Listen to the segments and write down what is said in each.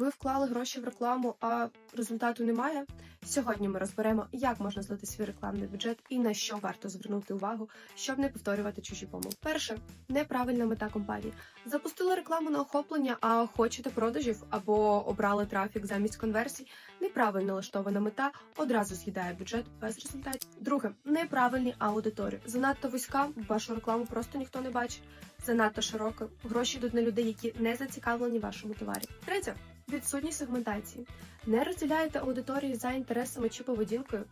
Ви вклали гроші в рекламу, а результату немає. Сьогодні ми розберемо, як можна злити свій рекламний бюджет і на що варто звернути увагу, щоб не повторювати чужі помилки. Перше неправильна мета компанії. Запустили рекламу на охоплення, а хочете продажів або обрали трафік замість конверсій. Неправильно налаштована мета одразу з'їдає бюджет без результатів. Друге неправильні аудиторії. Занадто вузька, вашу рекламу просто ніхто не бачить. Занадто широко. Гроші йдуть на людей, які не зацікавлені вашому товарі. Третє відсутність сегментації. Не розділяєте аудиторії за інтересами чи поведінкою.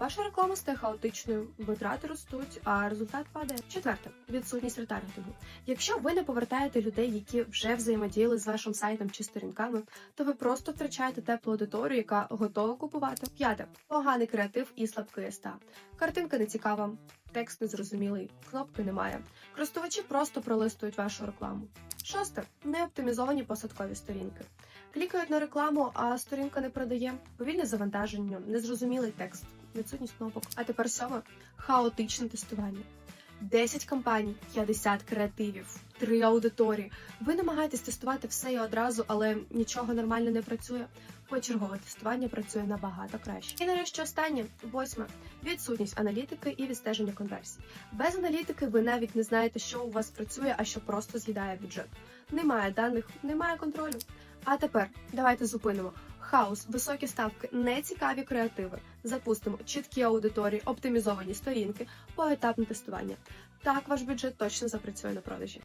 Ваша реклама стає хаотичною, витрати ростуть, а результат падає. Четверте відсутність ретаргетингу. Якщо ви не повертаєте людей, які вже взаємодіяли з вашим сайтом чи сторінками, то ви просто втрачаєте теплу аудиторію, яка готова купувати. П'яте поганий креатив і слабкий СТА. Картинка не цікава, текст незрозумілий, кнопки немає. Користувачі просто пролистують вашу рекламу. Шосте неоптимізовані посадкові сторінки. Клікають на рекламу, а сторінка не продає. Повільне завантаження, незрозумілий текст, відсутність кнопок. А тепер сьоме хаотичне тестування. 10 компаній, 50 креативів, 3 аудиторії. Ви намагаєтесь тестувати все і одразу, але нічого нормально не працює. Почергове тестування працює набагато краще. І нарешті останнє восьме відсутність аналітики і відстеження конверсій. Без аналітики ви навіть не знаєте, що у вас працює, а що просто з'їдає бюджет. Немає даних, немає контролю. А тепер давайте зупинимо. Хаос, високі ставки, нецікаві креативи. Запустимо чіткі аудиторії, оптимізовані сторінки, поетапне тестування. Так ваш бюджет точно запрацює на продажі.